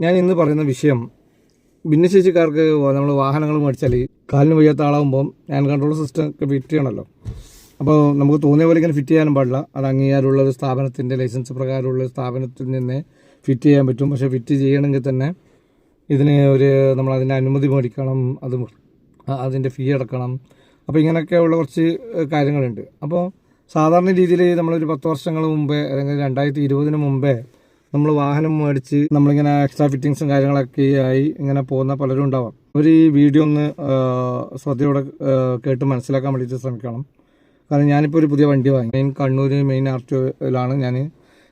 ഞാൻ ഇന്ന് പറയുന്ന വിഷയം ഭിന്നശേഷിക്കാർക്ക് നമ്മൾ വാഹനങ്ങൾ മേടിച്ചാൽ കാലിന് വയ്യാത്ത ആളാകുമ്പോൾ ഹാൻഡ് കൺട്രോൾ സിസ്റ്റം ഒക്കെ ഫിറ്റ് ചെയ്യണമല്ലോ അപ്പോൾ നമുക്ക് തോന്നിയ പോലെ ഇങ്ങനെ ഫിറ്റ് ചെയ്യാനും പാടില്ല. അത് അംഗീകാരമുള്ള ഒരു സ്ഥാപനത്തിന്റെ ലൈസൻസ് പ്രകാരമുള്ള സ്ഥാപനത്തിൽ നിന്ന് ഫിറ്റ് ചെയ്യാൻ പറ്റും. പക്ഷേ ഫിറ്റ് ചെയ്യണമെങ്കിൽ തന്നെ ഇതിന് ഒരു നമ്മൾ അതിന്റെ അനുമതി മേടിക്കണം. അത് അതിന്റെ ഫീ അടക്കണം. അപ്പോൾ ഇങ്ങനെയൊക്കെയുള്ള കുറച്ച് കാര്യങ്ങളുണ്ട്. അപ്പോൾ സാധാരണ രീതിയിൽ നമ്മളൊരു പത്ത് വർഷങ്ങൾ മുമ്പേ അല്ലെങ്കിൽ രണ്ടായിരത്തി ഇരുപതിന് മുമ്പേ നമ്മൾ വാഹനം മേടിച്ച് നമ്മളിങ്ങനെ എക്സ്ട്രാ ഫിറ്റിങ്സും കാര്യങ്ങളൊക്കെ ആയി ഇങ്ങനെ പോകുന്ന പലരും ഉണ്ടാവാം. അവർ ഈ വീഡിയോ ഒന്ന് ശ്രദ്ധയോടെ കേട്ട് മനസ്സിലാക്കാൻ വേണ്ടിയിട്ട് ശ്രമിക്കണം. കാരണം ഞാനിപ്പോൾ ഒരു പുതിയ വണ്ടി വാങ്ങി. മെയിൻ കണ്ണൂർ മെയിൻ ആർ ഞാൻ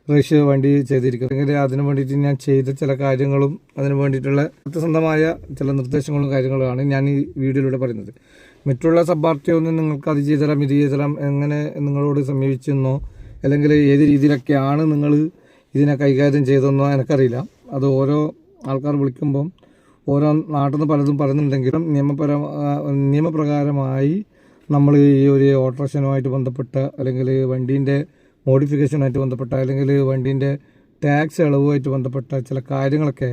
റേഷ്യ വണ്ടി ചെയ്തിരിക്കുന്നത്. അല്ലെങ്കിൽ അതിന് വേണ്ടിയിട്ട് ഞാൻ ചെയ്ത ചില കാര്യങ്ങളും അതിന് വേണ്ടിയിട്ടുള്ള സത്യസന്ധമായ ചില നിർദ്ദേശങ്ങളും കാര്യങ്ങളുമാണ് ഞാൻ ഈ വീഡിയോയിലൂടെ പറയുന്നത്. മറ്റുള്ള സബ്ബാർട്ടിയൊന്നും നിങ്ങൾക്ക് അത് ചെയ്തു തരാം ഇത് ചെയ്തു തരാം എങ്ങനെ നിങ്ങളോട് സമീപിച്ചെന്നോ അല്ലെങ്കിൽ ഏത് രീതിയിലൊക്കെയാണ് നിങ്ങൾ ഇതിനെ കൈകാര്യം ചെയ്തതെന്നോ എനിക്കറിയില്ല. അത് ഓരോ ആൾക്കാർ വിളിക്കുമ്പം ഓരോ നാട്ടിൽ നിന്ന് പലതും പറയുന്നുണ്ടെങ്കിലും നിയമപര നിയമപ്രകാരമായി നമ്മൾ ഈ ഒരു ഓട്ടോറിക്ഷനുമായിട്ട് ബന്ധപ്പെട്ട അല്ലെങ്കിൽ വണ്ടീന്റെ മോഡിഫിക്കേഷനുമായിട്ട് ബന്ധപ്പെട്ട അല്ലെങ്കിൽ വണ്ടീന്റെ ടാക്സ് ഇളവുമായിട്ട് ബന്ധപ്പെട്ട ചില കാര്യങ്ങളൊക്കെ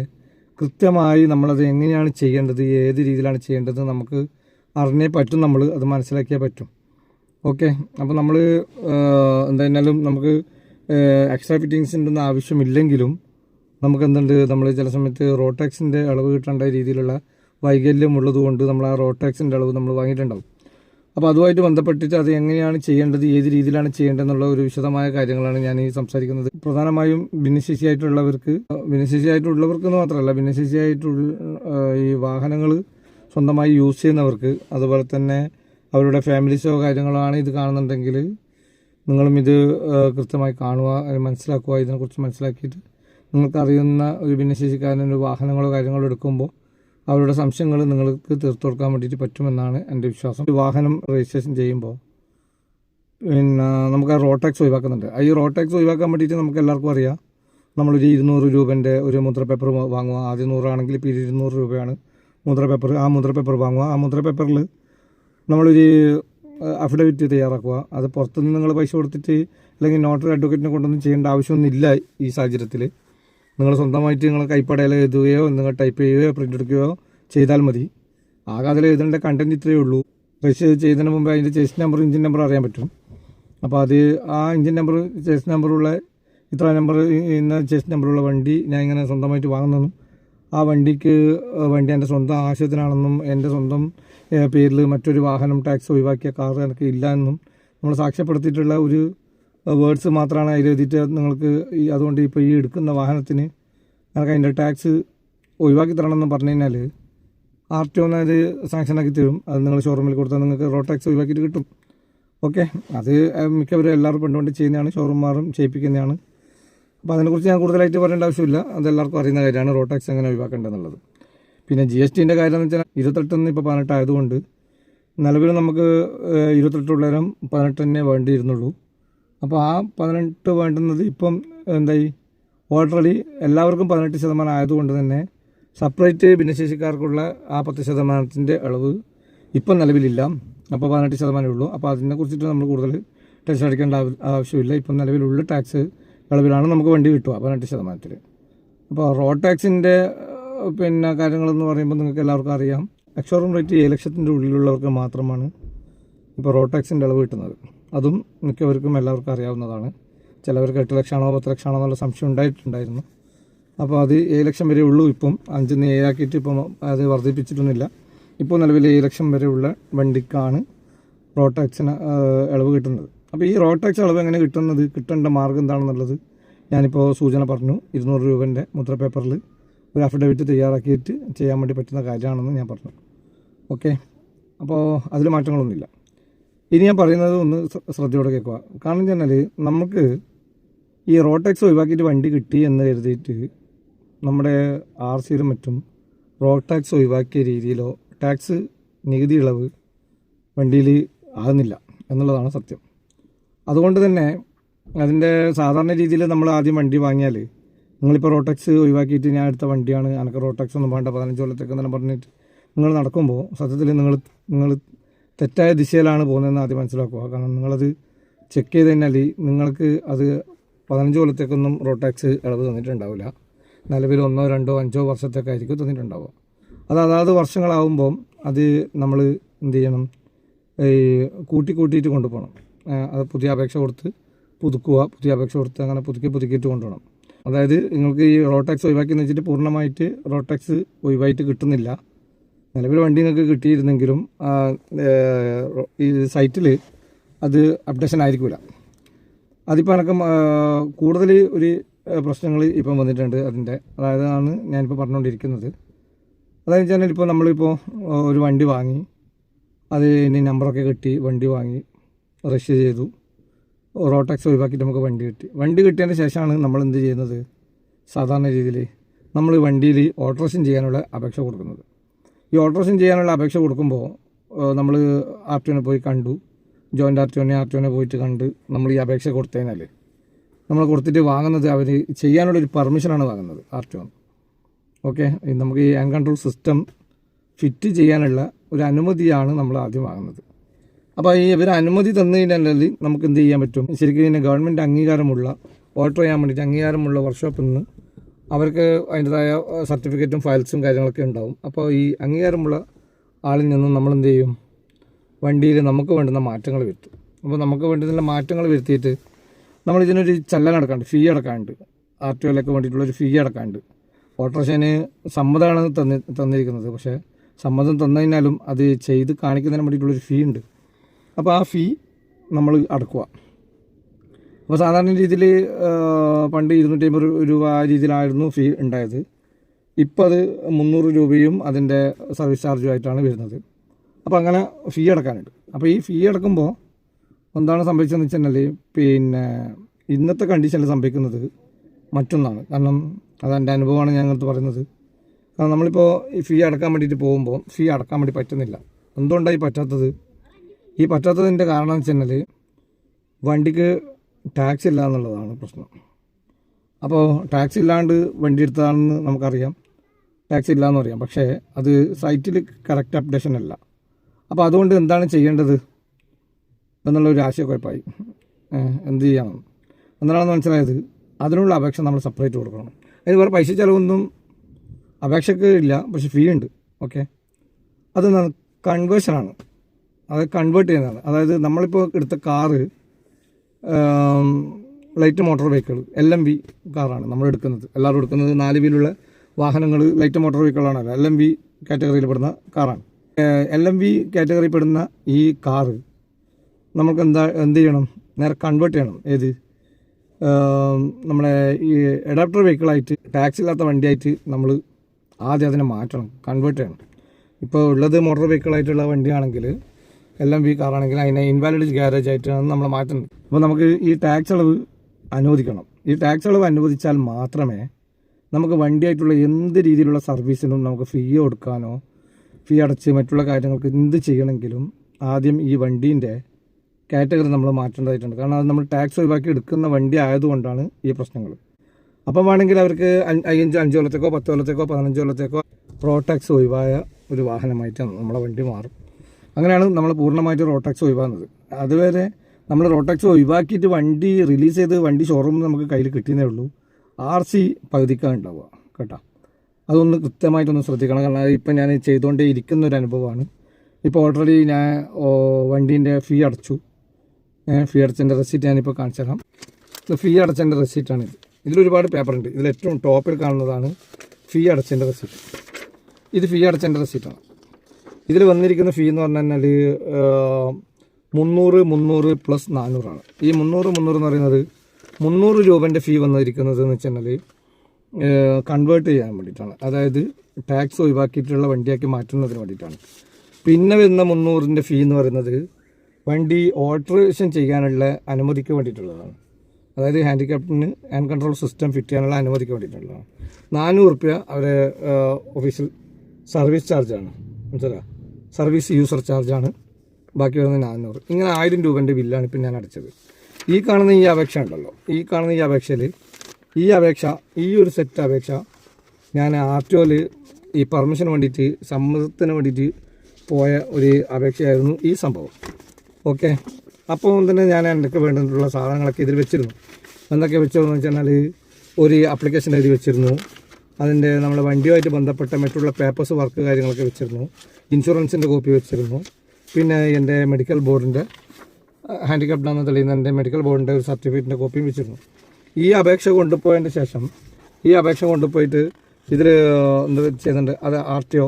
കൃത്യമായി നമ്മളത് എങ്ങനെയാണ് ചെയ്യേണ്ടത് ഏത് രീതിയിലാണ് ചെയ്യേണ്ടത് നമുക്ക് അറിഞ്ഞേ പറ്റും നമ്മൾ അത് മനസ്സിലാക്കിയേ പറ്റും. ഓക്കെ? അപ്പോൾ നമ്മൾ എന്തായാലും നമുക്ക് എക്സ്ട്രാ ഫിറ്റിങ്സിന്റെ ആവശ്യമില്ലെങ്കിലും നമുക്ക് എന്തുണ്ട് നമ്മൾ ചില സമയത്ത് റോട്ടാക്സിന്റെ അളവ് കിട്ടേണ്ട രീതിയിലുള്ള വൈകല്യം ഉള്ളതുകൊണ്ട് നമ്മൾ ആ റോട്ടാക്സിന്റെ അളവ് നമ്മൾ വാങ്ങിയിട്ടുണ്ടാവും. അപ്പോൾ അതുമായിട്ട് ബന്ധപ്പെട്ടിട്ട് അത് എങ്ങനെയാണ് ചെയ്യേണ്ടത്? ഏത് രീതിയിലാണ് ചെയ്യേണ്ടതെന്നുള്ള ഒരു വിശദമായ കാര്യങ്ങളാണ് ഞാൻ ഈ സംസാരിക്കുന്നത്. പ്രധാനമായും ഭിന്നശേഷിയായിട്ടുള്ളവർക്ക് എന്ന് മാത്രമല്ല ഭിന്നശേഷിയായിട്ടുള്ള ഈ വാഹനങ്ങൾ സ്വന്തമായി യൂസ് ചെയ്യുന്നവർക്ക് അതുപോലെ തന്നെ അവരുടെ ഫാമിലീസോ കാര്യങ്ങളോ ആണ് ഇത് കാണുന്നുണ്ടെങ്കിൽ നിങ്ങളും ഇത് കൃത്യമായി കാണുക മനസ്സിലാക്കുക ഇതിനെക്കുറിച്ച് മനസ്സിലാക്കിയിട്ട് നിങ്ങൾക്കറിയുന്ന ഒരു ഭിന്നശേഷിക്കാരന്റെ വാഹനങ്ങളോ കാര്യങ്ങളോ എടുക്കുമ്പോൾ അവരുടെ സംശയങ്ങൾ നിങ്ങൾക്ക് തീർത്തു കൊടുക്കാൻ വേണ്ടിയിട്ട് പറ്റുമെന്നാണ് എന്റെ വിശ്വാസം. ഒരു വാഹനം രജിസ്ട്രേഷൻ ചെയ്യുമ്പോൾ പിന്നെ നമുക്ക് ആ റോഡ് ടാക്സ് ഒഴിവാക്കുന്നുണ്ട് ഈ റോഡ് ടാക്സ് ഒഴിവാക്കാൻ വേണ്ടിയിട്ട് നമുക്ക് എല്ലാവർക്കും അറിയാം. നമ്മളൊരു ഇരുന്നൂറ് രൂപേന്റെ ഒരു മുദ്ര പേപ്പർ വാങ്ങുക. ആദ്യം നൂറാണെങ്കിൽ ഇപ്പോൾ ഇരുന്നൂറ് രൂപയാണ് മുദ്ര പേപ്പർ ആ മുദ്ര പേപ്പർ വാങ്ങുക. ആ മുദ്ര പേപ്പറിൽ നമ്മളൊരു അഫിഡവിറ്റ് തയ്യാറാക്കുക. അത് പുറത്തുനിന്ന് നിങ്ങൾ പൈസ കൊടുത്തിട്ട് അല്ലെങ്കിൽ നോട്ടറി അഡ്വക്കേറ്റിനെ കൊണ്ടൊന്നും ചെയ്യേണ്ട ആവശ്യമൊന്നുമില്ല ഈ സാഹചര്യത്തിൽ നിങ്ങൾ സ്വന്തമായിട്ട് നിങ്ങൾ കൈപ്പടയിൽ എഴുതുകയോ നിങ്ങൾ ടൈപ്പ് ചെയ്യുകയോ പ്രിന്റ് എടുക്കുകയോ ചെയ്താൽ മതി. ആകെ അതിൽ എഴുതേണ്ട കണ്ടന്റ് ഇത്രയേ ഉള്ളൂ. രജിസ്റ്റർ ചെയ്തതിന് മുമ്പ് അതിന്റെ ചേസ് നമ്പർ ഇഞ്ചിൻ നമ്പർ അറിയാൻ പറ്റും. അപ്പോൾ അത് ആ ഇഞ്ചിൻ നമ്പർ ചേസ് നമ്പറുള്ള ഇത്ര നമ്പർ ഇന്ന ചേസ് നമ്പറുള്ള വണ്ടി ഞാൻ ഇങ്ങനെ സ്വന്തമായിട്ട് വാങ്ങുന്നതെന്നും ആ വണ്ടിക്ക് വണ്ടി എന്റെ സ്വന്തം ആവശ്യത്തിനാണെന്നും എന്റെ സ്വന്തം പേരിൽ മറ്റൊരു വാഹനം ടാക്സ് ഒഴിവാക്കിയ കാർ എനിക്ക് ഇല്ല എന്നും നമ്മൾ സാക്ഷ്യപ്പെടുത്തിയിട്ടുള്ള ഒരു വേർഡ്സ് മാത്രമാണ് അതിൽ എഴുതിയിട്ട് നിങ്ങൾക്ക് ഈ അതുകൊണ്ട് ഇപ്പോൾ ഈ എടുക്കുന്ന വാഹനത്തിന് എനിക്ക് അതിന്റെ ടാക്സ് ഒഴിവാക്കി തരണമെന്ന് പറഞ്ഞു കഴിഞ്ഞാൽ ആർ ടി ഒന്ന് അത് സാങ്ഷനാക്കി തരും. അത് നിങ്ങൾ ഷോറൂമിൽ കൊടുത്താൽ നിങ്ങൾക്ക് റോഡ് ടാക്സ് ഒഴിവാക്കിയിട്ട് കിട്ടും. ഓക്കെ അത് മിക്കവരും എല്ലാവരും പെണ്ണുകൊണ്ട് ചെയ്യുന്നതാണ് ഷോറൂമാറും ചെയ്യിപ്പിക്കുന്നതാണ്. അപ്പോൾ അതിനെക്കുറിച്ച് ഞാൻ കൂടുതലായിട്ട് പറയേണ്ട ആവശ്യമില്ല. അത് എല്ലാവർക്കും അറിയുന്ന കാര്യമാണ് റോഡ് ടാക്സ് എങ്ങനെ ഒഴിവാക്കേണ്ടതെന്നുള്ളത് പിന്നെ ജി എസ് ടിന്റെ കാര്യം എന്ന് വെച്ചാൽ ഇരുപത്തെട്ടെന്ന് ഇപ്പോൾ പതിനെട്ടായതുകൊണ്ട് നിലവിൽ നമുക്ക് ഇരുപത്തെട്ടുള്ളവരും പതിനെട്ട് തന്നെ വേണ്ടിയിരുന്നുള്ളൂ. അപ്പോൾ ആ പതിനെട്ട് വേണ്ടുന്നത് ഇപ്പം എന്തായി? ഓൾറെഡി എല്ലാവർക്കും പതിനെട്ട് ശതമാനം ആയതുകൊണ്ട് തന്നെ സെപ്പറേറ്റ് ഭിന്നശേഷിക്കാർക്കുള്ള ആ പത്ത് ശതമാനത്തിന്റെ അളവ് ഇപ്പം നിലവിലില്ല. അപ്പോൾ പതിനെട്ട് ശതമാനമേ ഉള്ളൂ. അപ്പോൾ അതിനെ കുറിച്ചിട്ട് നമ്മൾ കൂടുതൽ ടെൻഷൻ അടിക്കേണ്ട ആവ- ആവശ്യമില്ല. ഇപ്പം നിലവിലുള്ള ടാക്സ് അളവിലാണ് നമുക്ക് വണ്ടി കിട്ടുക പതിനെട്ട് ശതമാനത്തിൽ അപ്പോൾ റോഡ് ടാക്സിന്റെ പിന്നെ കാര്യങ്ങളെന്ന് പറയുമ്പോൾ നിങ്ങൾക്ക് എല്ലാവർക്കും അറിയാം. എക്സോറും റേറ്റ് ഏഴ് ലക്ഷത്തിന്റെ ഉള്ളിലുള്ളവർക്ക് മാത്രമാണ് ഇപ്പോൾ റോഡ് ടാക്സിന്റെ അളവ് കിട്ടുന്നത്. അതും മിക്കവർക്കും എല്ലാവർക്കും അറിയാവുന്നതാണ്. ചിലവർക്ക് എട്ട് ലക്ഷമാണോ പത്ത് ലക്ഷമാണോ എന്നുള്ള സംശയം ഉണ്ടായിട്ടുണ്ടായിരുന്നു. അപ്പോൾ അത് ഏഴ് ലക്ഷം വരെ ഉള്ളൂ ഇപ്പം. അഞ്ചിൽ നിന്ന് ഏഴാക്കിയിട്ട് ഇപ്പം അത് വർദ്ധിപ്പിച്ചിട്ടൊന്നുമില്ല. ഇപ്പോൾ നിലവിൽ ഏഴ് ലക്ഷം വരെയുള്ള വണ്ടിക്കാണ് റോഡ് ടാക്സിന് ഇളവ് കിട്ടുന്നത്. അപ്പോൾ ഈ റോഡ് ടാക്സ് എങ്ങനെ കിട്ടുന്നത് കിട്ടേണ്ട മാർഗം എന്താണെന്നുള്ളത് ഞാനിപ്പോൾ സൂചന പറഞ്ഞു. ഇരുന്നൂറ് രൂപന്റെ മുദ്ര പേപ്പറിൽ ഒരു അഫിഡവിറ്റ് തയ്യാറാക്കിയിട്ട് ചെയ്യാൻ വേണ്ടി പറ്റുന്ന കാര്യമാണെന്ന് ഞാൻ പറഞ്ഞു. ഓക്കെ? അപ്പോൾ അതിൽ മാറ്റങ്ങളൊന്നുമില്ല. ഇനി ഞാൻ പറയുന്നത് ഒന്ന് ശ്രദ്ധയോടെ കേൾക്കുക. കാരണം വെച്ചാൽ നമുക്ക് ഈ റോഡ് ടാക്സ് ഒഴിവാക്കിയിട്ട് വണ്ടി കിട്ടി എന്ന് കരുതിയിട്ട് നമ്മുടെ ആർ സിയിലും മറ്റും റോഡ് ടാക്സ് ഒഴിവാക്കിയ രീതിയിലോ ടാക്സ് നികുതി ഇളവ് വണ്ടിയിൽ ആകുന്നില്ല എന്നുള്ളതാണ് സത്യം. അതുകൊണ്ട് തന്നെ അതിന്റെ സാധാരണ രീതിയിൽ നമ്മൾ ആദ്യം വണ്ടി വാങ്ങിയാൽ നിങ്ങളിപ്പോൾ റോട്ടക്സ് ഒഴിവാക്കിയിട്ട് ഞാൻ എടുത്ത വണ്ടിയാണ്. എനിക്ക് റോട്ടക്സ് ഒന്നും വേണ്ട പതിനഞ്ച് കൊല്ലത്തേക്ക് തന്നെ പറഞ്ഞിട്ട് നിങ്ങൾ നടക്കുമ്പോൾ സത്യത്തിൽ നിങ്ങൾ നിങ്ങൾ തെറ്റായ ദിശയിലാണ് പോകുന്നതെന്ന് ആദ്യം മനസ്സിലാക്കുക. കാരണം നിങ്ങളത് ചെക്ക് ചെയ്ത് കഴിഞ്ഞാൽ നിങ്ങൾക്ക് അത് പതിനഞ്ച് കൊല്ലത്തേക്കൊന്നും റോഡ് ടാക്സ് ഇളവ് തന്നിട്ടുണ്ടാവില്ല. നിലവിൽ ഒന്നോ രണ്ടോ അഞ്ചോ വർഷത്തേക്ക് ആയിരിക്കും തന്നിട്ടുണ്ടാവുക. അത് അതാത് വർഷങ്ങളാവുമ്പം അത് നമ്മൾ എന്ത് ചെയ്യണം? ഈ കൂട്ടി കൂട്ടിയിട്ട് കൊണ്ടുപോകണം. അത് പുതിയ അപേക്ഷ കൊടുത്ത് പുതുക്കുക പുതിയ അപേക്ഷ കൊടുത്ത് അങ്ങനെ പുതുക്കി പുതുക്കിയിട്ട് കൊണ്ടുപോകണം. അതായത് നിങ്ങൾക്ക് ഈ റോഡ് ടാക്സ് ഒഴിവാക്കിയെന്ന് വെച്ചിട്ട് പൂർണമായിട്ട് റോഡ് ടാക്സ് ഒഴിവായിട്ട് കിട്ടുന്നില്ല. നിലവിൽ വണ്ടി നിങ്ങൾക്ക് കിട്ടിയിരുന്നെങ്കിലും ഈ സൈറ്റിൽ അത് അപ്ഡേഷൻ ആയിരിക്കില്ല അതിപ്പോൾ അടക്കം കൂടുതൽ ഒരു പ്രശ്നങ്ങൾ ഇപ്പം വന്നിട്ടുണ്ട് അതിന്റെ. അതായത് ആണ് ഞാനിപ്പോൾ പറഞ്ഞുകൊണ്ടിരിക്കുന്നത് അതായത് വെച്ചാൽ ഇപ്പോൾ നമ്മളിപ്പോൾ ഒരു വണ്ടി വാങ്ങി അത് നമ്പറൊക്കെ കിട്ടി വണ്ടി വാങ്ങി രജിസ്റ്റർ ചെയ്തു. റോഡ് ടാക്സ് ഒഴിവാക്കിയിട്ട് നമുക്ക് വണ്ടി കിട്ടി. വണ്ടി കിട്ടിയതിന് ശേഷമാണ് നമ്മൾ എന്ത് ചെയ്യുന്നത്? സാധാരണ രീതിയിൽ നമ്മൾ വണ്ടിയിൽ ഓൾട്രേഷൻ ചെയ്യാനുള്ള അപേക്ഷ കൊടുക്കുന്നത്. ഈ ഓൾട്രേഷൻ ചെയ്യാനുള്ള അപേക്ഷ കൊടുക്കുമ്പോൾ നമ്മൾ ആർ ടി ഒനെ പോയി കണ്ടു. ജോയിന്റ് ആർ ടി ഒനെ ആർ ടി ഒനെ പോയിട്ട് കണ്ട് നമ്മൾ ഈ അപേക്ഷ കൊടുത്തതിനാൽ നമ്മൾ കൊടുത്തിട്ട് വാങ്ങുന്നത് അവർ ചെയ്യാനുള്ള ഒരു പെർമിഷനാണ് വാങ്ങുന്നത് ആർ ടി ഓക്കെ? നമുക്ക് ഈ ഹാൻഡ് കൺട്രോൾ സിസ്റ്റം ഫിറ്റ് ചെയ്യാനുള്ള ഒരു അനുമതിയാണ് നമ്മൾ ആദ്യം വാങ്ങുന്നത്. അപ്പോൾ ഈ ഇവർ അനുമതി തന്നു കഴിഞ്ഞാൽ നമുക്ക് എന്ത് ചെയ്യാൻ പറ്റും? ശരിക്കും ഇതിന് ഗവൺമെന്റ് അംഗീകാരമുള്ള ഓർഡർ ചെയ്യാൻ വേണ്ടിയിട്ട് അംഗീകാരമുള്ള വർക്ക്ഷോപ്പിൽ നിന്ന് അവർക്ക് അതിന്റെതായ സർട്ടിഫിക്കറ്റും ഫയൽസും കാര്യങ്ങളൊക്കെ ഉണ്ടാവും. അപ്പോൾ ഈ അംഗീകാരമുള്ള ആളിൽ നിന്നും നമ്മൾ എന്ത് ചെയ്യും? വണ്ടിയിൽ നമുക്ക് വേണ്ടുന്ന മാറ്റങ്ങൾ വരുത്തും. അപ്പോൾ നമുക്ക് വേണ്ടുന്ന മാറ്റങ്ങൾ വരുത്തിയിട്ട് നമ്മൾ ഇതിനൊരു ചല്ലൻ അടക്കാണ്ട് ഫീ അടക്കാണ്ട് ആർ ടി ഒയിലൊക്കെ വേണ്ടിയിട്ടുള്ളൊരു ഫീ അടക്കാണ്ട് ഓട്ടോറിക്ഷന് സമ്മതമാണ് തന്നി തന്നിരിക്കുന്നത്. പക്ഷേ സമ്മതം തന്നതിനാലും അത് ചെയ്ത് കാണിക്കുന്നതിന് വേണ്ടിയിട്ടുള്ളൊരു ഫീ ഉണ്ട്. അപ്പോൾ ആ ഫീ നമ്മൾ അടക്കുക അപ്പോൾ സാധാരണ രീതിയിൽ പണ്ട് ഇരുന്നൂറ്റി അമ്പത് രൂപ ആ രീതിയിലായിരുന്നു ഫീ ഉണ്ടായത്. ഇപ്പോൾ അത് മുന്നൂറ് രൂപയും അതിന്റെ സർവീസ് ചാർജുമായിട്ടാണ് വരുന്നത്. അപ്പോൾ അങ്ങനെ ഫീ അടക്കാനുണ്ട്. അപ്പോൾ ഈ ഫീ അടക്കുമ്പോൾ എന്താണ് സംഭവിച്ചതെന്ന് വെച്ചിട്ടുണ്ടെങ്കിൽ പിന്നെ ഇന്നത്തെ കണ്ടീഷനിൽ സംഭവിക്കുന്നത് മറ്റൊന്നാണ്. കാരണം അതെന്റെ അനുഭവമാണ് ഞാൻ അങ്ങനത്തെ പറയുന്നത്. കാരണം നമ്മളിപ്പോൾ ഈ ഫീ അടക്കാൻ വേണ്ടിയിട്ട് പോകുമ്പോൾ ഫീ അടക്കാൻ വേണ്ടി പറ്റുന്നില്ല. എന്തുകൊണ്ടായി പറ്റാത്തത്? ഈ പറ്റാത്തതിന്റെ കാരണം എന്ന് വെച്ചാൽ വണ്ടിക്ക് ടാക്സ് ഇല്ല എന്നുള്ളതാണ് പ്രശ്നം. അപ്പോൾ ടാക്സ് ഇല്ലാണ്ട് വണ്ടി എടുത്തതാണെന്ന് നമുക്കറിയാം. ടാക്സ് ഇല്ല എന്ന് പറയാം. പക്ഷേ അത് സൈറ്റിൽ കറക്റ്റ് അപ്ഡേഷൻ അല്ല. അപ്പോൾ അതുകൊണ്ട് എന്താണ് ചെയ്യേണ്ടത് എന്നുള്ള ഒരു ആശയക്കുഴപ്പമായി എന്ത് ചെയ്യണം? എന്നാണെന്ന് മനസ്സിലായത് അതിനുള്ള അപേക്ഷ നമ്മൾ സെപ്പറേറ്റ് കൊടുക്കണം. അതിന് വേറെ പൈസ ചിലവൊന്നും അപേക്ഷക്ക് ഇല്ല. പക്ഷെ ഫീ ഉണ്ട്. ഓക്കെ അത് കൺവേർഷനാണ് അത് കൺവേർട്ട് ചെയ്യുന്നതാണ്. അതായത് നമ്മളിപ്പോൾ എടുത്ത car light motor vehicle L M V കാറാണ് നമ്മൾ എടുക്കുന്നത്. എല്ലാവരും എടുക്കുന്നത് നാല് വീലുള്ള വാഹനങ്ങൾ ലൈറ്റ് മോട്ടോർ വെഹിക്കിളാണ് എൽ എം വി കാറ്റഗറിയിൽ പെടുന്ന കാറാണ് എൽ എം വി കാറ്റഗറിയിൽ പെടുന്ന ഈ കാറ് നമുക്ക് എന്താ എന്ത് ചെയ്യണം? നേരെ കൺവേർട്ട് ചെയ്യണം. ഏത്? നമ്മളെ ഈ അഡാപ്റ്റർ വെഹിക്കിളായിട്ട് ടാക്സ് ഇല്ലാത്ത വണ്ടിയായിട്ട് നമ്മൾ ആദ്യം അതിനെ മാറ്റണം. കൺവേർട്ട് ചെയ്യണം. ഇപ്പോൾ ഉള്ളത് മോട്ടോർ വെഹിക്കിളായിട്ടുള്ള വണ്ടിയാണെങ്കിൽ എല്ലാം വി കാറാണെങ്കിൽ അതിനെ ഇൻവാലിഡ് ഗ്യാരേജ് ആയിട്ടാണ് നമ്മൾ മാറ്റുന്നത് അപ്പോൾ നമുക്ക് ഈ ടാക്സ് അളവ് അനുവദിക്കണം. ഈ ടാക്സ് അളവ് അനുവദിച്ചാൽ മാത്രമേ നമുക്ക് വണ്ടിയായിട്ടുള്ള എന്ത് രീതിയിലുള്ള സർവീസിനും നമുക്ക് ഫീ കൊടുക്കാനോ ഫീ അടച്ച് മറ്റുള്ള കാര്യങ്ങൾക്ക് എന്ത് ചെയ്യണമെങ്കിലും ആദ്യം ഈ വണ്ടീന്റെ കാറ്റഗറി നമ്മൾ മാറ്റേണ്ടതായിട്ടുണ്ട്. കാരണം അത് നമ്മൾ ടാക്സ് ഒഴിവാക്കി എടുക്കുന്ന വണ്ടി ആയതുകൊണ്ടാണ് ഈ പ്രശ്നങ്ങൾ അപ്പം വേണമെങ്കിൽ അവർക്ക് അഞ്ച് അഞ്ച് കൊല്ലത്തേക്കോ പത്ത് കൊല്ലത്തേക്കോ പതിനഞ്ച് കൊല്ലത്തേക്കോ പ്രോ ടാക്സ് ഒഴിവായ ഒരു വാഹനമായിട്ട് നമ്മളെ വണ്ടി മാറും. അങ്ങനെയാണ് നമ്മൾ പൂർണമായിട്ട് റോഡ് ടാക്സ് ഒഴിവാകുന്നത്. അതുവരെ നമ്മൾ റോഡ് ടാക്സ് ഒഴിവാക്കിയിട്ട് വണ്ടി റിലീസ് ചെയ്ത് വണ്ടി ഷോറൂമിൽ നമുക്ക് കയ്യിൽ കിട്ടിയതേ ഉള്ളൂ. ആർ സി പകുതിക്കാൻ ഉണ്ടാവുക കേട്ടോ. അതൊന്ന് കൃത്യമായിട്ടൊന്ന് ശ്രദ്ധിക്കണം. കാരണം ഇപ്പം ഞാൻ ചെയ്തുകൊണ്ടേ ഇരിക്കുന്ന ഒരു അനുഭവമാണ് ഇപ്പോൾ ഓൾറെഡി ഞാൻ വണ്ടീന്റെ ഫീ അടച്ചു. ഫീ അടച്ചതിന്റെ റെസിപ്റ്റ് ഞാനിപ്പോൾ കാണിച്ചു തരാം. ഇത് ഫീ അടച്ചതിന്റെ റെസിപ്റ്റാണ് ഇത്. ഇതിലൊരുപാട് പേപ്പറുണ്ട് ഇതിൽ ഏറ്റവും ടോപ്പിൽ കാണുന്നതാണ് ഫീ അടച്ചതിന്റെ റെസിപ്റ്റ് ഇത് ഫീ അടച്ചതിന്റെ റെസിപ്റ്റാണ് ഇതിൽ വന്നിരിക്കുന്ന ഫീ എന്ന് പറഞ്ഞു കഴിഞ്ഞാൽ മുന്നൂറ് മുന്നൂറ് പ്ലസ് നാനൂറാണ് ഈ മുന്നൂറ് മുന്നൂറ് എന്ന് പറയുന്നത് മുന്നൂറ് രൂപന്റെ ഫീ വന്നിരിക്കുന്നത് എന്ന് വെച്ചിട്ടുണ്ടെങ്കിൽ കൺവേർട്ട് ചെയ്യാൻ വേണ്ടിയിട്ടാണ്. അതായത് ടാക്സ് ഒഴിവാക്കിയിട്ടുള്ള വണ്ടിയാക്കി മാറ്റുന്നതിന് വേണ്ടിയിട്ടാണ്. പിന്നെ വരുന്ന മുന്നൂറിന്റെ ഫീ എന്ന് പറയുന്നത് വണ്ടി ഓൾട്ടറേഷൻ ചെയ്യാനുള്ള അനുമതിക്ക് വേണ്ടിയിട്ടുള്ളതാണ്. അതായത് ഹാൻഡിക്യാപ്റ്റിന് ഹാൻഡ് കൺട്രോൾ സിസ്റ്റം ഫിറ്റ് ചെയ്യാനുള്ള അനുമതിക്ക് വേണ്ടിയിട്ടുള്ളതാണ്. നാനൂറ് റുപ്യ അവരെ ഓഫീഷ്യൽ സർവീസ് ചാർജാണ് മനസ്സിലാ സർവീസ് യൂസർ ചാർജാണ് ബാക്കി വരുന്നത് നാനൂറ്. ഇങ്ങനെ ആയിരം രൂപേന്റെ ബില്ലാണ് ഇപ്പം ഞാൻ അടച്ചത്. ഈ കാണുന്ന ഈ അപേക്ഷ ഉണ്ടല്ലോ. ഈ കാണുന്ന ഈ അപേക്ഷയിൽ ഈ അപേക്ഷ ഈ ഒരു സെറ്റ് അപേക്ഷ ഞാൻ ആർ ഈ പെർമിഷന് വേണ്ടിയിട്ട് സമ്മതത്തിന് വേണ്ടിയിട്ട് പോയ ഒരു അപേക്ഷയായിരുന്നു ഈ സംഭവം. ഓക്കെ അപ്പോൾ തന്നെ ഞാൻ എനിക്ക് വേണ്ടിയിട്ടുള്ള സാധനങ്ങളൊക്കെ ഇതിൽ വെച്ചിരുന്നു. എന്തൊക്കെ വെച്ചതെന്ന് വെച്ചാൽ ഒരു അപ്ലിക്കേഷൻ എഴുതി വെച്ചിരുന്നു. അതിന്റെ നമ്മുടെ വണ്ടിയുമായിട്ട് ബന്ധപ്പെട്ട മറ്റുള്ള പേപ്പേഴ്സ് വർക്ക് കാര്യങ്ങളൊക്കെ വെച്ചിരുന്നു. ഇൻഷുറൻസിന്റെ കോപ്പി വെച്ചിരുന്നു. പിന്നെ എന്റെ മെഡിക്കൽ ബോർഡിന്റെ ഹാൻഡിക്യാപ്ഡാണെന്ന് തെളിയുന്ന എന്റെ മെഡിക്കൽ ബോർഡിന്റെ ഒരു സർട്ടിഫിക്കറ്റിന്റെ കോപ്പിയും വെച്ചിരുന്നു. ഈ അപേക്ഷ കൊണ്ടുപോയതിന്റെ ശേഷം ഈ അപേക്ഷ കൊണ്ടുപോയിട്ട് ഇതിൽ എന്താ ചെയ്യുന്നുണ്ട് അത് ആർ ടി ഒ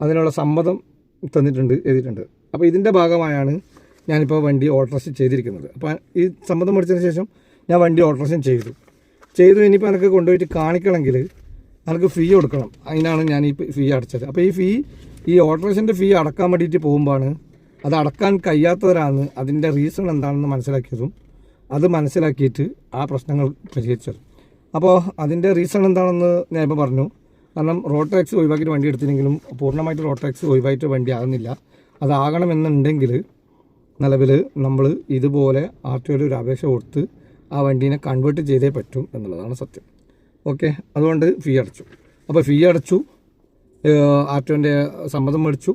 അതിനുള്ള സമ്മതം തന്നിട്ടുണ്ട് എഴുതിയിട്ടുണ്ട്. അപ്പോൾ ഇതിന്റെ ഭാഗമായാണ് ഞാനിപ്പോൾ വണ്ടി ഓൾട്രേഷൻ ചെയ്തിരിക്കുന്നത്. അപ്പോൾ ഈ സമ്മതം മേടിച്ചതിന് ശേഷം ഞാൻ വണ്ടി ഓൾട്രേഷൻ ചെയ്തു. ചെയ്തു ഇനിയിപ്പോൾ എനിക്ക് കൊണ്ടുപോയിട്ട് കാണിക്കണമെങ്കിൽ എനിക്ക് ഫീ കൊടുക്കണം. അതിനാണ് ഞാൻ ഈ ഫീ അടച്ചത്. അപ്പോൾ ഈ ഫീ ഈ ഓട്ടോറിക്ഷന്റെ ഫീ അടക്കാൻ വേണ്ടിയിട്ട് പോകുമ്പോഴാണ് അത് അടക്കാൻ കഴിയാത്തവരാണ് അതിന്റെ റീസൺ എന്താണെന്ന് മനസ്സിലാക്കിയതും അത് മനസ്സിലാക്കിയിട്ട് ആ പ്രശ്നങ്ങൾ പരിഹരിച്ചത്. അപ്പോൾ അതിന്റെ റീസൺ എന്താണെന്ന് ഞാൻ ഇപ്പോൾ പറഞ്ഞു. കാരണം റോഡ് ടാക്സ് ഒഴിവാക്കിയിട്ട് വണ്ടി എടുത്തില്ലെങ്കിലും പൂർണമായിട്ട് റോഡ് ടാക്സ് ഒഴിവായിട്ട് വണ്ടി ആകുന്നില്ല അതാകണമെന്നുണ്ടെങ്കിൽ നിലവിൽ നമ്മൾ ഇതുപോലെ ആർ ടി ഒരു അപേക്ഷ കൊടുത്ത് ആ വണ്ടീനെ കൺവേർട്ട് ചെയ്തേ പറ്റും എന്നുള്ളതാണ് സത്യം. ഓക്കെ? അതുകൊണ്ട് ഫീ അടച്ചു. അപ്പോൾ ഫീ അടച്ചു. ആർ ടി ഒന്റെ സമ്മതം മേടിച്ചു.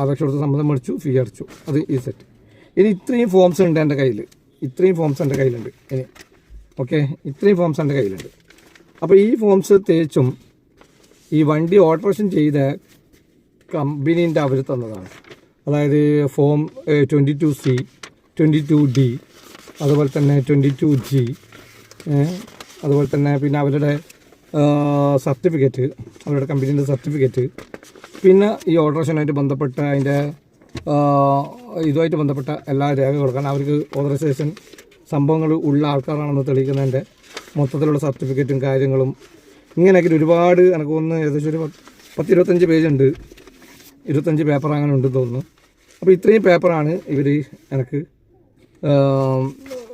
അപേക്ഷ കൊടുത്ത സമ്മതം മേടിച്ചു. ഫീ അടച്ചു. അത് ഈ സെറ്റ് ഇനി ഇത്രയും ഫോംസ് ഉണ്ട് എന്റെ കയ്യിൽ ഇത്രയും ഫോംസ് എന്റെ കയ്യിലുണ്ട്. ഇനി. ഓക്കെ? ഇത്രയും ഫോംസ് എന്റെ കയ്യിലുണ്ട്. അപ്പോൾ ഈ ഫോംസ് തേച്ചും ഈ വണ്ടി ഓൾട്രേഷൻ ചെയ്ത കമ്പനീന്റെ അവർ തന്നതാണ്. അതായത് form twenty two C twenty two D അതുപോലെ തന്നെ ട്വന്റി ടു ജി അതുപോലെ തന്നെ പിന്നെ അവരുടെ സർട്ടിഫിക്കറ്റ് അവരുടെ കമ്പനീന്റെ സർട്ടിഫിക്കറ്റ്. പിന്നെ ഈ ഓൾട്രേഷനായിട്ട് ബന്ധപ്പെട്ട അതിന്റെ ഇതുമായിട്ട് ബന്ധപ്പെട്ട എല്ലാ രേഖകളും കാരണം അവർക്ക് ഓതറൈസേഷൻ സംഭവങ്ങൾ ഉള്ള ആൾക്കാരാണെന്ന് തെളിയിക്കുന്നതിന്റെ മൊത്തത്തിലുള്ള സർട്ടിഫിക്കറ്റും കാര്യങ്ങളും ഇങ്ങനെയൊക്കെ ഒരുപാട് എനിക്ക് തോന്നുന്നു ഏകദേശം ഒരു പത്ത് പത്ത് ഇരുപത്തഞ്ച് പേജ് ഉണ്ട് ഇരുപത്തഞ്ച് പേപ്പർ അങ്ങനെ ഉണ്ടെന്ന് തോന്നുന്നു. അപ്പോൾ ഇത്രയും പേപ്പറാണ് ഇവർ എനിക്ക്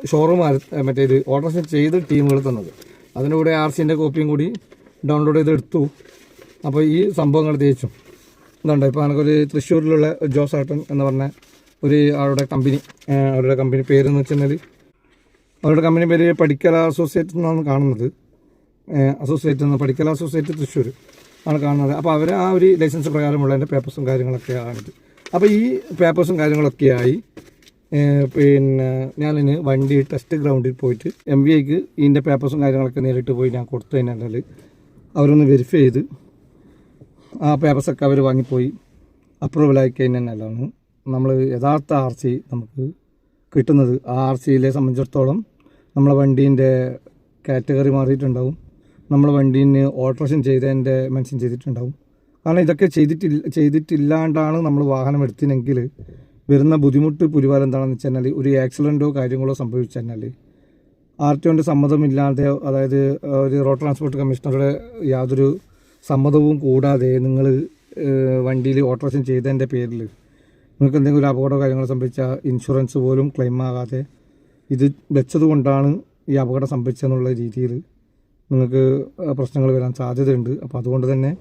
ഷോറൂം മറ്റേ ഇത് ഓർഡർ ചെയ്ത് ടീമുകൾ തന്നത്. അതിന്റെ കൂടെ ആർ സിന്റെ കോപ്പിയും കൂടി ഡൗൺലോഡ് ചെയ്ത് എടുത്തു. അപ്പോൾ ഈ സംഭവങ്ങൾ തേച്ചു. ഇതുണ്ട്. ഇപ്പോൾ എനിക്കൊരു തൃശ്ശൂരിലുള്ള ജോസ് ആട്ടൻ എന്ന് പറഞ്ഞ ഒരു ആളുടെ കമ്പനി അവരുടെ കമ്പനി പേരെന്ന് വെച്ചാൽ അവരുടെ കമ്പനി പേര് പഠിക്കല അസോസിയേറ്റ് എന്നാണ് കാണുന്നത്. അസോസിയേറ്റ് എന്ന് പഠിക്കല അസോസിയേറ്റ് തൃശ്ശൂർ ആണ് കാണുന്നത്. അപ്പോൾ അവർ ആ ഒരു ലൈസൻസ് പ്രകാരമുള്ള എന്റെ പേപ്പേഴ്സും കാര്യങ്ങളൊക്കെ ആണിത് അപ്പോൾ ഈ പേപ്പേഴ്സും കാര്യങ്ങളൊക്കെ ആയി പിന്നെ ഞാനിന് വണ്ടി ടെസ്റ്റ് ഗ്രൗണ്ടിൽ പോയിട്ട് എം വി ഐക്ക് ഇതിന്റെ പേപ്പേഴ്സും കാര്യങ്ങളൊക്കെ നേരിട്ട് പോയി ഞാൻ കൊടുത്തു കഴിഞ്ഞാൽ അവരൊന്ന് വെരിഫൈ ചെയ്ത് ആ പേപ്പേഴ്സൊക്കെ അവർ വാങ്ങിപ്പോയി അപ്രൂവലായി കഴിഞ്ഞാലാണ് നമ്മൾ യഥാർത്ഥ ആർ സി നമുക്ക് കിട്ടുന്നത് ആ ആർ സിയിലെ സംബന്ധിച്ചിടത്തോളം നമ്മളെ വണ്ടീന്റെ കാറ്റഗറി മാറിയിട്ടുണ്ടാവും. നമ്മളെ വണ്ടീന് ഓൾട്രേഷൻ ചെയ്തതിന്റെ മെൻഷൻ ചെയ്തിട്ടുണ്ടാവും. കാരണം ഇതൊക്കെ ചെയ്തിട്ടില്ല ചെയ്തിട്ടില്ലാണ്ടാണ് നമ്മൾ വാഹനം എടുത്തിനെങ്കിൽ വരുന്ന ബുദ്ധിമുട്ട് പുരിവാരം എന്താണെന്ന് വെച്ച് കഴിഞ്ഞാൽ ഒരു ആക്സിഡന്റോ കാര്യങ്ങളോ സംഭവിച്ചു കഴിഞ്ഞാൽ ആർ ടി ഒന്റെ സമ്മതമില്ലാതെ അതായത് ഒരു റോഡ് ട്രാൻസ്പോർട്ട് കമ്മീഷണറുടെ യാതൊരു സമ്മതവും കൂടാതെ നിങ്ങൾ വണ്ടിയിൽ ഓട്ടോറേഷൻ ചെയ്തതിന്റെ പേരിൽ നിങ്ങൾക്ക് എന്തെങ്കിലും ഒരു അപകടമോ കാര്യങ്ങളോ സംഭവിച്ചാൽ ഇൻഷുറൻസ് പോലും ക്ലെയിം ആകാതെ ഇത് വെച്ചതുകൊണ്ടാണ് ഈ അപകടം സംഭവിച്ചതെന്നുള്ള രീതിയിൽ നിങ്ങൾക്ക് പ്രശ്നങ്ങൾ വരാൻ സാധ്യതയുണ്ട്. അപ്പോൾ അതുകൊണ്ട് തന്നെ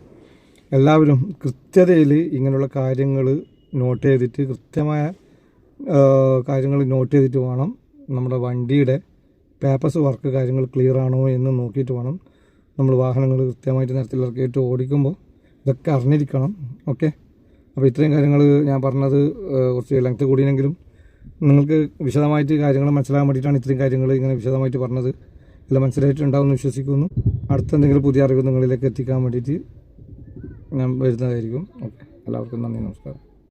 എല്ലാവരും കൃത്യതയിൽ ഇങ്ങനെയുള്ള കാര്യങ്ങൾ നോട്ട് ചെയ്തിട്ട് കൃത്യമായ കാര്യങ്ങൾ നോട്ട് ചെയ്തിട്ട് വേണം നമ്മുടെ വണ്ടിയുടെ പേപ്പേഴ്സ് വർക്ക് കാര്യങ്ങൾ ക്ലിയർ ആണോ എന്ന് നോക്കിയിട്ട് വേണം നമ്മൾ വാഹനങ്ങൾ കൃത്യമായിട്ട് നിരത്തിലിറക്കിയിട്ട് ഓടിക്കുമ്പോൾ ഇതൊക്കെ അറിഞ്ഞിരിക്കണം. ഓക്കെ? അപ്പോൾ ഇത്രയും കാര്യങ്ങൾ ഞാൻ പറഞ്ഞത് കുറച്ച് ലെങ്ത് കൂടിയെങ്കിലും നിങ്ങൾക്ക് വിശദമായിട്ട് കാര്യങ്ങൾ മനസ്സിലാകാൻ വേണ്ടിയിട്ടാണ് ഇത്രയും കാര്യങ്ങൾ ഇങ്ങനെ വിശദമായിട്ട് പറഞ്ഞത്. എല്ലാം മനസ്സിലായിട്ടുണ്ടാവും എന്ന് വിശ്വസിക്കുന്നു. അടുത്ത എന്തെങ്കിലും പുതിയ അറിവ് നിങ്ങളിലേക്ക് എത്തിക്കാൻ വേണ്ടിയിട്ട് ഞാൻ വരുന്നതായിരിക്കും. ഓക്കെ? എല്ലാവർക്കും നന്ദി നമസ്കാരം.